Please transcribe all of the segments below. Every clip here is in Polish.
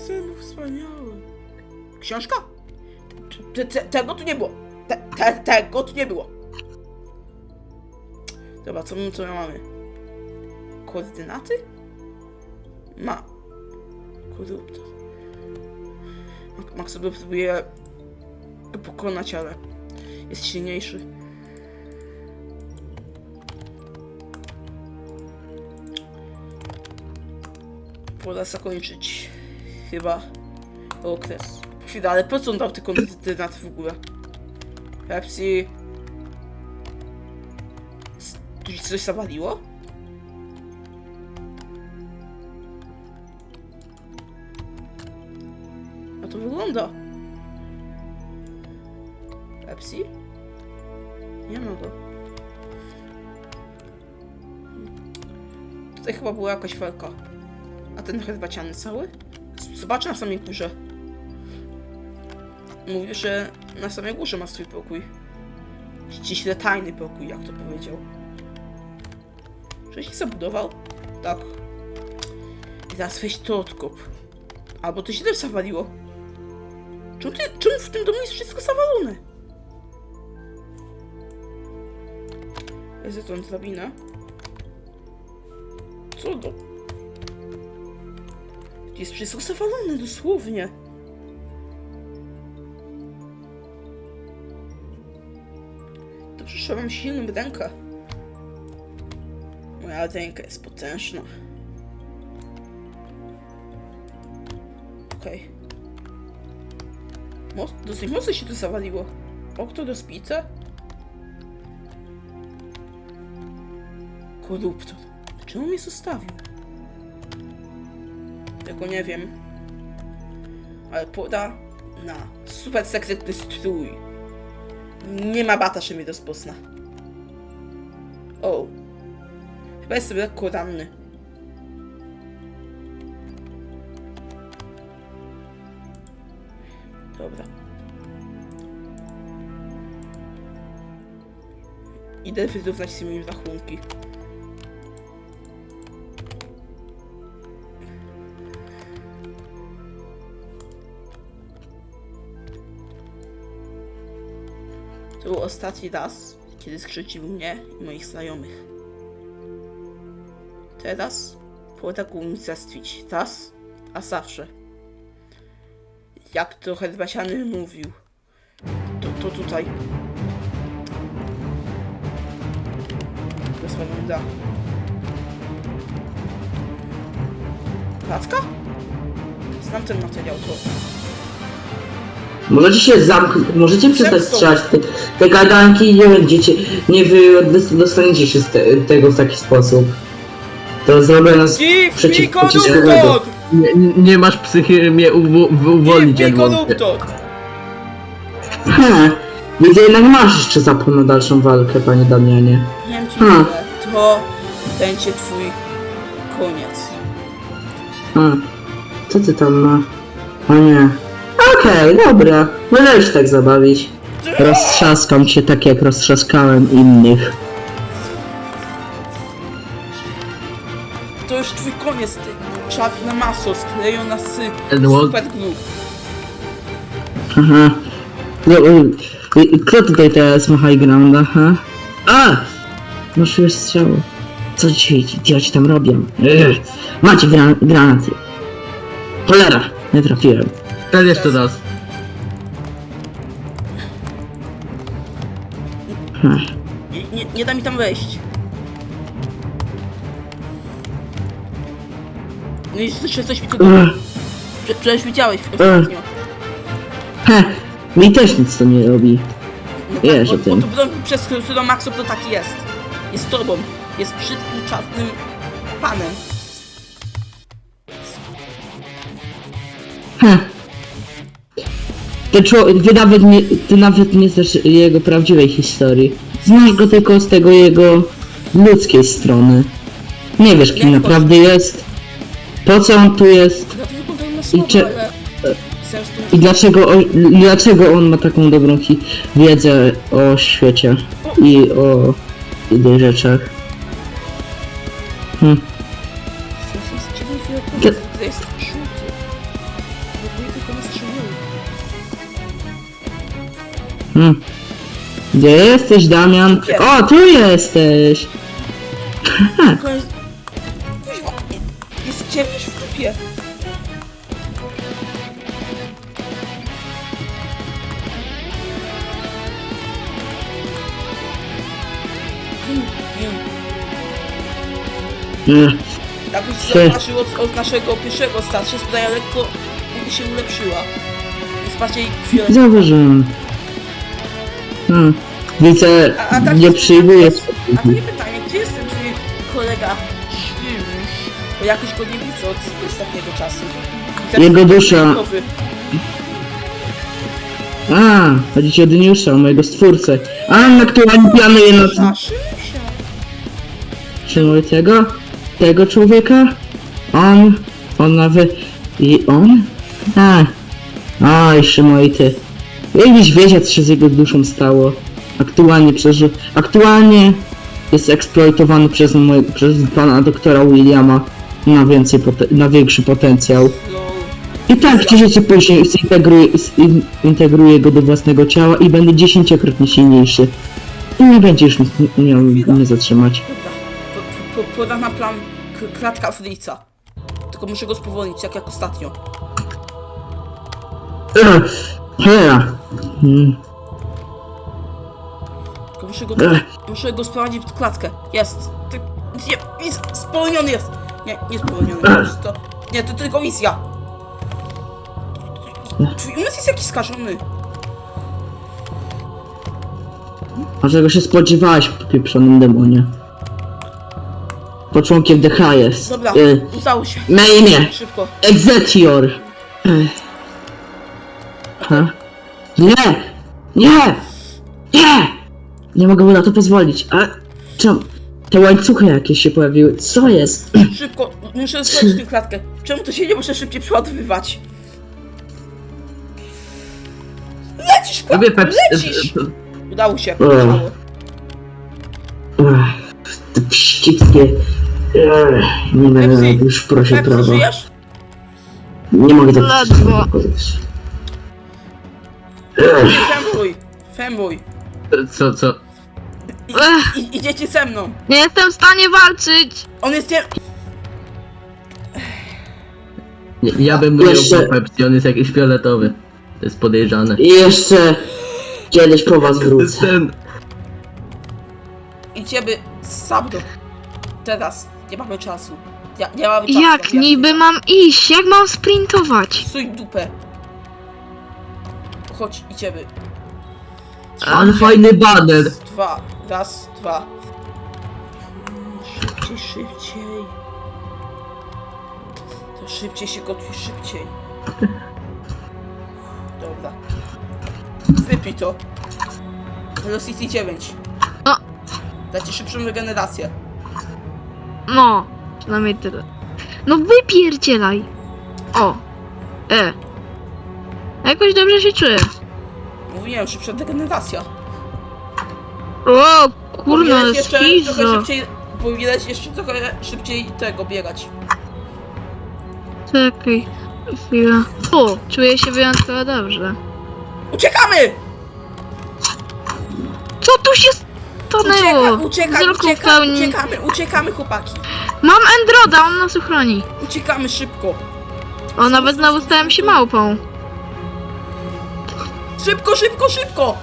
zębów wspaniały. Książka? Te, te, tego tu nie było. Te, te, tego tu nie było. Dobra, co, my- co my mamy? Koordynaty? Ma. Koruptor. Max sobie próbuje pokonać, ale jest silniejszy. Pora zakończyć chyba okres. Chwila, ale po co on dał te koordynaty w ogóle? Pepsi... Tu coś zawaliło? A to wygląda. Pepsi? Nie ma go. Tutaj chyba była jakaś felka. A ten herbaciany cały? Z- Zobacz na samej górze. Mówił, że na samej górze ma swój pokój. Ściśle tajny pokój, jak to powiedział. Czyś zabudował? Tak. I teraz weź to odkop. Albo to się też zawaliło. Czemu, ty, czemu w tym domu jest wszystko zawalone? Jest tą drabinę. Co do... Jest wszystko zawalone, dosłownie. Dobrze, że mam silną rękę. Moja ręka jest potężna. Okej. Okay. Dosyć mocno się tu zawaliło. Okno rozbite. Koruptor. Czemu mnie zostawił? Tego nie wiem. Ale poda na super sekretny strój. Nie ma bata, że mnie rozpozna. O. Chyba jestem lekko ranny. Dobra. Idę wyrównać sobie mi rachunki. To był ostatni raz, kiedy skrzywdził mnie i moich znajomych. Teraz pora go unicestwić. Raz, a zawsze. Jak to herbaciany mówił. To, to tutaj. Rozmawiam dach. Placka? Znam ten materiał, to... Możecie się zamknąć, możecie przestać strzelać te, te gadanki i nie będziecie, nie wy dostaniecie się z te, tego w taki sposób. To zrobię nas Give przeciw, me przeciwko konuktor! Nie, nie masz psychy mnie uwo- wy- uwolnić, Give me! Ha, widzę jednak masz jeszcze zapał na dalszą walkę, panie Damianie. Wiem ci Hmm. To będzie twój koniec. Ha, co ty tam ma? O nie. Okej, dobra, możesz się tak zabawić. Roztrzaskam cię tak jak roztrzaskałem innych. To już twój koniec, ty czarna maso, sklejona z Edward? super glue. Aha. No, y, y, kto tutaj teraz ma high ground, aha? A! Masz już strzało. Co ci idioci tam robią? Macie gran granaty. Cholera, nie trafiłem. Ten jeszcze raz. Nie, nie, nie da mi tam wejść. No i jeszcze coś mi tu... Prze przecież widziałeś ostatnio. He, mi też nic to nie robi. No Wiesz bo, o tym. Bo, bo, bo, przez którą Maxo to taki jest. Jest tobą. Jest brzydkim, czarnym panem. He. Ten człowiek, ty nawet nie, ty nawet nie znasz jego prawdziwej historii. Znasz go tylko z tego jego ludzkiej strony. Nie wiesz kim Jak naprawdę jest. Po co on tu jest? Na słowo, czy- ale... I dlaczego, o, dlaczego on ma taką dobrą hi- wiedzę o świecie i o innych rzeczach? Hm. Hmm. Gdzie jesteś, Damian? O, tu jesteś! Koniec... Kuźwa, jest ciemność w kupie. Hmm, Jakbyś Ty. zobaczył od, od naszego pierwszego starcia, sprzedaje lekko, się ulepszyła. Jest bardziej fioletowa. Zauważyłem. Hmm. Widzę, A- a tak- nie przyjmuję. A to nie pytanie, gdzie jest ten twój kolega Szymsz? Bo jakoś go nie widzę od ostatniego czasu. Ten Jego dusza. A, chodzi ci o Deniusza, mojego stwórcę. A, na którym planuję na A, Szymsia. Przyjmuję tego? Tego człowieka? On? On nawet... I on? A. Oj, Szymoj, wiedział, co się z jego duszą stało. Aktualnie przeży... Aktualnie jest eksploatowany przez, moje... przez pana doktora Williama na więcej na większy potencjał. I tak cię później zintegruje, zin- integruje go do własnego ciała i będzie dziesięciokrotnie silniejszy. I nie będziesz miał mnie zatrzymać. Dobra. Po, po, poda na plan k- kratka Frica. Tylko muszę go spowolnić, jak jak ostatnio. Ech, Hera. Mm, Tylko muszę go, muszę go sprowadzić pod klatkę. Jest. Ty, nie, jest, spowolniony jest. Nie, nie. Jest to, nie, to tylko misja. Twój umysł jest jakiś skażony. A czego się spodziewałeś po pieprzonym demonie? Początkiem The Highest. Dobra, Y, udało się. na imię. Szybko. Exetior. Nie! Nie! Nie! Nie mogę mu na to pozwolić. A czemu? Te łańcuchy jakieś się pojawiły. Co jest? Szybko, muszę zrobić tę klatkę. Czemu to się nie muszę szybciej przeładowywać? Lecisz, Lubię klatko, Pepsi. lecisz! Udało się, udało. Ech, te wścibskie... Ech, Nie Pepsi, już proszę Pepsi, prawa. żyjesz? Nie mogę tak Ledwo. Femboy, femboy. Co, co? I, Ech. i, idziecie ze mną. Nie jestem w stanie walczyć! On jest nie... Nie, ja bym mówił Jeszcze- Pepsi, on jest jakiś fioletowy. To jest podejrzane. I jeszcze kiedyś po was To jest wrócę. ten... Idziemy z Sabdo. Teraz, nie mamy czasu. Ja, nie mamy czasu. Jak ja- niby mam iść? Jak mam sprintować? Suj dupę. Chodź, idziemy. Ale fajny baner! Dwa, raz, dwa. Szybciej, szybciej. To szybciej się gotuje, szybciej. Dobra. Wypij to. Velocity 9. O. Da ci szybszą regenerację. No, przynajmniej tyle. No wypierdzielaj! O! E. Jakoś dobrze się czuję. Mówiłem, szybsza regeneracja. O, kurna, Powinieneś jeszcze trochę schizo. szybciej... Powinieneś jeszcze trochę szybciej tego biegać. Czekaj, chwila. O, czuję się wyjątkowo dobrze. Uciekamy! Co tu się stanęło? Uciekaj, uciekaj, Wzroku w uciekaj, pełni. uciekamy, uciekamy chłopaki. Mam Endroda, on nas uchroni. Uciekamy szybko. O, nawet znowu stałem się małpą. Szybko, szybko, szybko!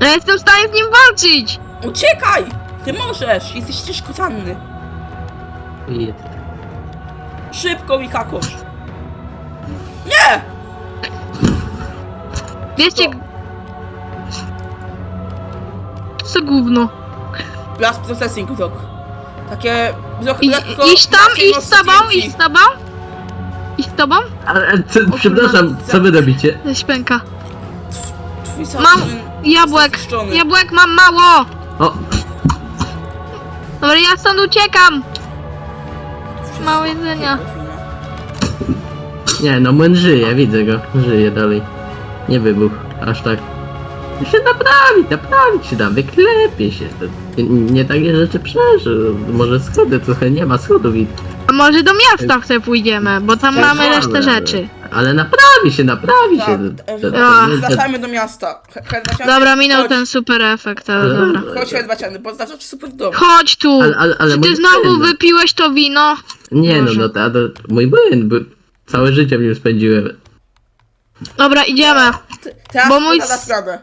Ja jestem w stanie z nim walczyć! Uciekaj! Ty możesz, jesteś ciężko ranny. Szybko, Mikakosz. Nie! Wiecie... Co? Co gówno? Blast Processing Rock. Takie... Trochę, I, lekko iść tam, iść z tobą, iść z tobą? Iść z tobą? Ale, ale co, przepraszam, co wy robicie? Śpęka. Twój Mam jabłek. zniszczony. Jabłek mam mało! O, Dobra, ja stąd uciekam! Wszystko mało jedzenia. wina. nie no, młyn żyje, widzę go. Żyje dalej. Nie wybuchł, aż tak. Się naprawi, naprawić się da, wyklepie się. To nie, nie takie rzeczy przeżył. Może schody trochę, nie ma schodów i może do miasta chce pójdziemy, bo tam Tak, mamy resztę rzeczy. Ale naprawi się, naprawi Tak, się. e, To- to- A. to- Wracajmy do miasta. He- Herbaciany, Dobra, minął chodź, ten super efekt, ale Ale- dobra. Chodź herbaciany, bo znaczy super dom. Chodź tu! Ale, ale, ale Czy mój ty znowu no. wypiłeś to wino? Nie no, Boże. no to, to mój błęd, bo całe życie w nim spędziłem. Dobra, idziemy. Teraz Bo mój mój... s- sprawę.